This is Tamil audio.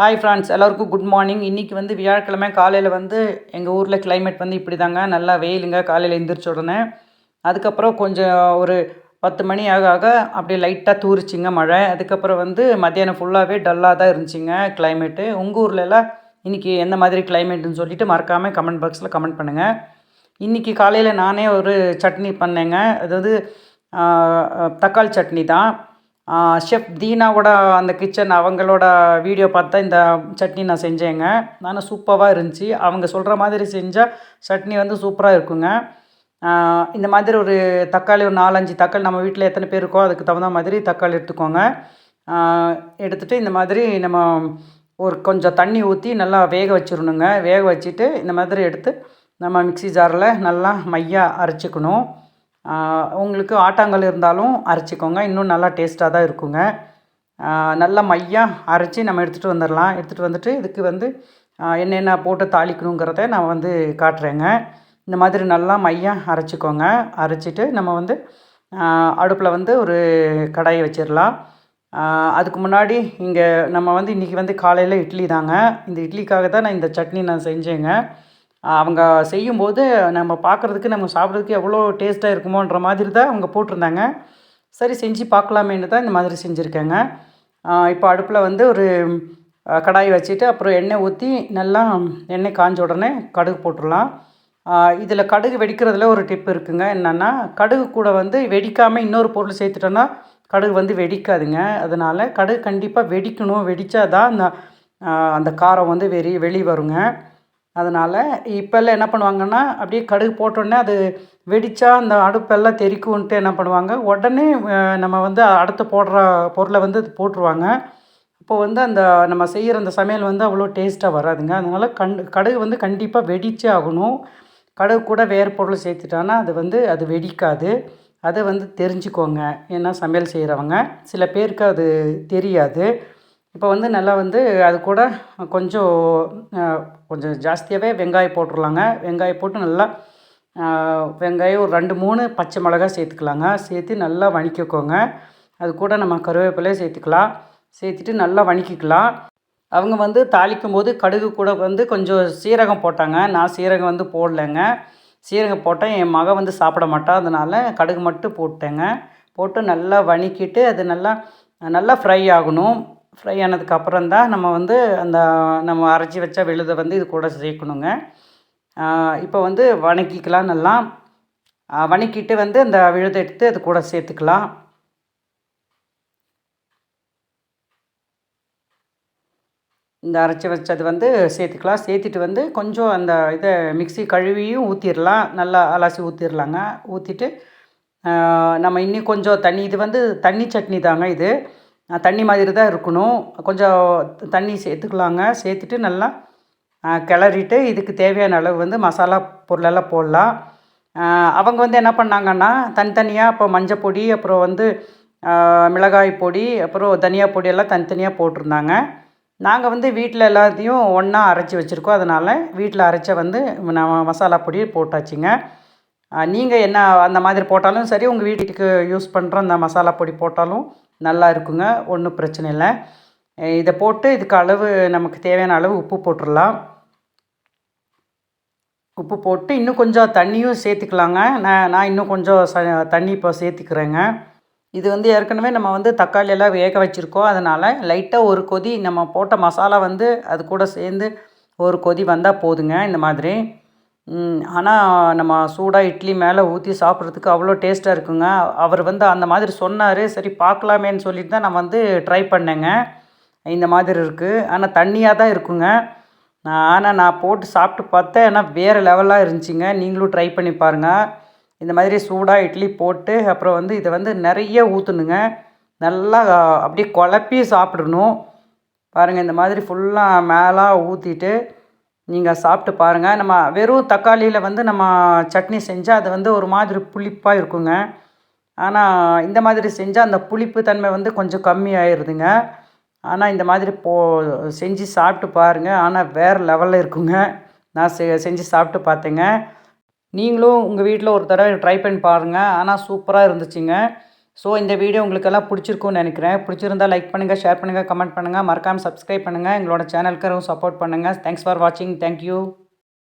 ஹாய் ஃப்ரெண்ட்ஸ் எல்லாருக்கும் குட் மார்னிங் இன்றைக்கி வந்து வியாழக்கிழமை காலையில் வந்து எங்கள் ஊரில் கிளைமேட் வந்து இப்படி தாங்க நல்லா வெயிலுங்க. காலையில் எந்திரிச்ச உடனே. அதுக்கப்புறம் கொஞ்சம் ஒரு பத்து மணி ஆக ஆக அப்படியே லைட்டாக தூரிச்சிங்க மழை. அதுக்கப்புறம் வந்து மத்தியானம் ஃபுல்லாகவே டல்லாக தான் இருந்துச்சுங்க கிளைமேட்டு உங்கள் ஊர்ல எல்லாம் இன்றைக்கி எந்த மாதிரி கிளைமேட்டுன்னு சொல்லிட்டு மறக்காமல் கமெண்ட் பாக்ஸில் கமெண்ட் பண்ணுங்கள் இன்றைக்கி காலையில் நானே ஒரு சட்னி பண்ணேங்க. அதாவது தக்காளி சட்னி தான். ஷெஃப் தீனாவோட அந்த கிச்சன் அவங்களோட வீடியோ பார்த்து தான் இந்த சட்னி நான் செஞ்சேங்க. ஆனால் சூப்பராக இருந்துச்சு. அவங்க சொல்கிற மாதிரி செஞ்சால் சட்னி வந்து சூப்பராக இருக்குங்க. இந்த மாதிரி ஒரு தக்காளி ஒரு நாலஞ்சு தக்காளி நம்ம வீட்டில் எத்தனை பேர் இருக்கோ அதுக்கு தகுந்த மாதிரி தக்காளி எடுத்துக்கோங்க. எடுத்துகிட்டு இந்த மாதிரி நம்ம ஒரு கொஞ்சம் தண்ணி ஊற்றி நல்லா வேக வச்சிடணுங்க வேக வச்சுட்டு இந்த மாதிரி எடுத்து நம்ம மிக்ஸி ஜாரில் நல்லா மையாக அரைச்சிக்கணும். உங்களுக்கு ஆட்டாங்கல் இருந்தாலும் அரைச்சிக்கோங்க. இன்னும் நல்லா டேஸ்ட்டாக தான் இருக்குங்க. நல்லா மையாக அரைச்சி நம்ம எடுத்துகிட்டு வந்துடலாம் எடுத்துகிட்டு வந்துட்டு இதுக்கு வந்து என்னென்ன போட்டு தாளிக்கணுங்கிறத நான் வந்து காட்டுறேங்க. இந்த மாதிரி நல்லா மையாக அரைச்சிக்கோங்க. அரைச்சிட்டு நம்ம வந்து அடுப்பில் வந்து ஒரு கடாயை வச்சிடலாம் அதுக்கு முன்னாடி இங்கே நம்ம வந்து இன்றைக்கி வந்து காலையில் இட்லி தாங்க. இந்த இட்லிக்காக தான் நான் இந்த சட்னி நான் செஞ்சேங்க. அவங்க செய்யும்போது நம்ம பார்க்குறதுக்கு நம்ம சாப்பிட்றதுக்கு எவ்வளோ டேஸ்ட்டாக இருக்குமோன்ற மாதிரி தான் அவங்க போட்டிருந்தாங்க. சரி செஞ்சு பார்க்கலாமேன்னு தான் இந்த மாதிரி செஞ்சுருக்கேங்க. இப்போ அடுப்பில் வந்து ஒரு கடாய் வச்சுட்டு அப்புறம் எண்ணெய் ஊற்றி நல்லா எண்ணெய் காஞ்ச உடனே கடுகு போட்டுடலாம். இதில் கடுகு வெடிக்கிறதுல ஒரு டிப் இருக்குங்க. என்னென்னா கடுகு கூட வந்து வெடிக்காமல் இன்னொரு பொருள் சேர்த்துட்டோன்னா கடுகு வந்து வெடிக்காதுங்க. அதனால் கடுகு கண்டிப்பாக வெடிக்கணும். வெடித்தா தான் அந்த அந்த காரம் வந்து வெறி வெளி வருங்க அதனால் இப்போல்லாம் என்ன பண்ணுவாங்கன்னா அப்படியே கடுகு போட்டோடனே அது வெடித்தா அந்த அடுப்பெல்லாம் தெரிக்கும்ன்ட்டு என்ன பண்ணுவாங்க உடனே நம்ம வந்து அடுத்து போடுற பொருளை வந்து அது போட்டுருவாங்க. அப்போது வந்து அந்த நம்ம செய்கிற அந்த சமையல் வந்து அவ்வளோ டேஸ்ட்டாக வராதுங்க. அதனால் கண் கடுகு வந்து கண்டிப்பாக வெடிச்சே ஆகணும். கடுகு கூட வேறு பொருள் சேர்த்துட்டான்னா அது வந்து அது வெடிக்காது. அதை வந்து தெரிஞ்சுக்கோங்க. ஏன்னா சமையல் செய்கிறவங்க சில பேருக்கு அது தெரியாது. இப்போ வந்து நல்லா வந்து அது கூட கொஞ்சம் கொஞ்சம் ஜாஸ்தியாகவே வெங்காயம் போட்டுடலாங்க வெங்காயம் போட்டு நல்லா வெங்காயம் ஒரு ரெண்டு மூணு பச்சை மிளகாய் சேர்த்துக்கலாங்க. சேர்த்து நல்லா வணக்கிக்கோங்க. அது கூட நம்ம கருவேப்பிலையை சேர்த்துக்கலாம். சேர்த்துட்டு நல்லா வணக்கிக்கலாம். அவங்க வந்து தாளிக்கும் போது கடுகு கூட வந்து கொஞ்சம் சீரகம் போட்டாங்க. நான் சீரகம் வந்து போடலைங்க. சீரகம் போட்டால் என் மகன் வந்து சாப்பிட மாட்டான் அதனால் கடுகு மட்டும் போட்டேங்க. போட்டு நல்லா வணக்கிட்டு அது நல்லா நல்லா ஃப்ரை ஆகணும். ஃப்ரை ஆனதுக்கு அப்புறம் தான் நம்ம வந்து அந்த நம்ம அரைச்சி வச்ச விழுதை வந்து இது கூட சேர்க்கணுங்க. இப்போ வந்து வணக்கிக்கலாம் நல்லா வணக்கிட்டு வந்து அந்த விழுதை எடுத்து அது கூட சேர்த்துக்கலாம். இந்த அரைச்சி வச்சது வந்து சேர்த்துக்கலாம். சேர்த்துட்டு வந்து கொஞ்சம் அந்த இதை மிக்ஸி கழுவியும் ஊற்றிடலாம் நல்லா அலசி ஊற்றிடலாங்க ஊற்றிட்டு நம்ம இன்னும் கொஞ்சம் தண்ணி இது வந்து தண்ணி சட்னி தாங்க இது. தண்ணி மாதிரி தான் இருக்கணும். கொஞ்சம் தண்ணி சேர்த்துக்கலாங்க. சேர்த்துட்டு நல்லா கிளறிட்டு இதுக்கு தேவையான அளவு வந்து மசாலா பொருளெல்லாம் போடலாம். அவங்க வந்து என்ன பண்ணாங்கன்னா தனித்தனியாக இப்போ மஞ்சள் பொடி அப்புறம் வந்து மிளகாய் பொடி அப்புறம் தனியா பொடி எல்லாம் தனித்தனியாக போட்டிருந்தாங்க. நாங்கள் வந்து வீட்டில் எல்லாத்தையும் ஒன்றா அரைச்சி வச்சுருக்கோம். அதனால் வீட்டில் அரைச்ச வந்து நம்ம மசாலா பொடி போட்டாச்சுங்க. நீங்கள் என்ன அந்த மாதிரி போட்டாலும் சரி உங்கள் வீட்டுக்கு யூஸ் பண்ணுற அந்த மசாலா பொடி போட்டாலும் நல்லா இருக்குங்க ஒன்றும் பிரச்சனை இல்லை. இதை போட்டு இதுக்கு அளவு நமக்கு தேவையான அளவு உப்பு போட்டுடலாம். உப்பு போட்டு இன்னும் கொஞ்சம் தண்ணியும் சேர்த்துக்கலாங்க. நான் நான் இன்னும் கொஞ்சம் ச தண்ணி இப்போ சேர்த்துக்கிறேங்க. இது வந்து ஏற்கனவே நம்ம வந்து தக்காளி எல்லாம் வேக வச்சுருக்கோம். அதனால் லைட்டாக ஒரு கொதி நம்ம போட்ட மசாலா வந்து அது கூட சேர்ந்து ஒரு கொதி வந்தால் போதுங்க இந்த மாதிரி. ஆனால் நம்ம சூடாக இட்லி மேலே ஊற்றி சாப்பிட்றதுக்கு அவ்வளோ டேஸ்ட்டாக இருக்குங்க. அவர் வந்து அந்த மாதிரி சொன்னார். சரி பார்க்கலாமேன்னு சொல்லிட்டு தான் நான் வந்து ட்ரை பண்ணேங்க. இந்த மாதிரி இருக்குது ஆனால் தண்ணியாக தான் இருக்குங்க. ஆனால் நான் போட்டு சாப்பிட்டு பார்த்தேன். ஆனால் வேறு லெவலாக இருந்துச்சுங்க. நீங்களும் ட்ரை பண்ணி பாருங்கள் இந்த மாதிரி சூடாக இட்லி போட்டு அப்புறம் வந்து இதை வந்து நிறைய ஊற்றணுங்க நல்லா அப்படியே குழப்பி சாப்பிடணும். பாருங்கள் இந்த மாதிரி ஃபுல்லாக மேலே ஊற்றிட்டு நீங்கள் சாப்பிட்டு பாருங்கள் நம்ம வெறும் தக்காளியில் வந்து நம்ம சட்னி செஞ்சால் அது வந்து ஒரு மாதிரி புளிப்பாக இருக்குங்க. ஆனால் இந்த மாதிரி செஞ்சால் அந்த புளிப்பு தன்மை வந்து கொஞ்சம் கம்மி ஆயிடுதுங்க ஆனால் இந்த மாதிரி போ செஞ்சு சாப்பிட்டு பாருங்கள் ஆனால் வேறு லெவலில் இருக்குங்க. நான் செ செஞ்சு சாப்பிட்டு பார்த்தேங்க. நீங்களும் உங்கள் வீட்டில் ஒரு தடவை ட்ரை பண்ணி பாருங்கள் ஆனால் சூப்பராக இருந்துச்சுங்க. ஸோ இந்த வீடியோ உங்களுக்கெல்லாம் பிடிச்சிருக்கும்னு நினைக்கிறேன். பிடிச்சிருந்தா லைக் பண்ணுங்கள் ஷேர் பண்ணுங்கள் கமெண்ட் பண்ணுங்கள் மறக்காமல் சப்ஸ்கிரைப் பண்ணுங்கள் எங்களோட சேனலுக்கு சப்போர்ட் பண்ணுங்கள் தேங்க்ஸ் ஃபார் வாட்சிங் தேங்க்யூ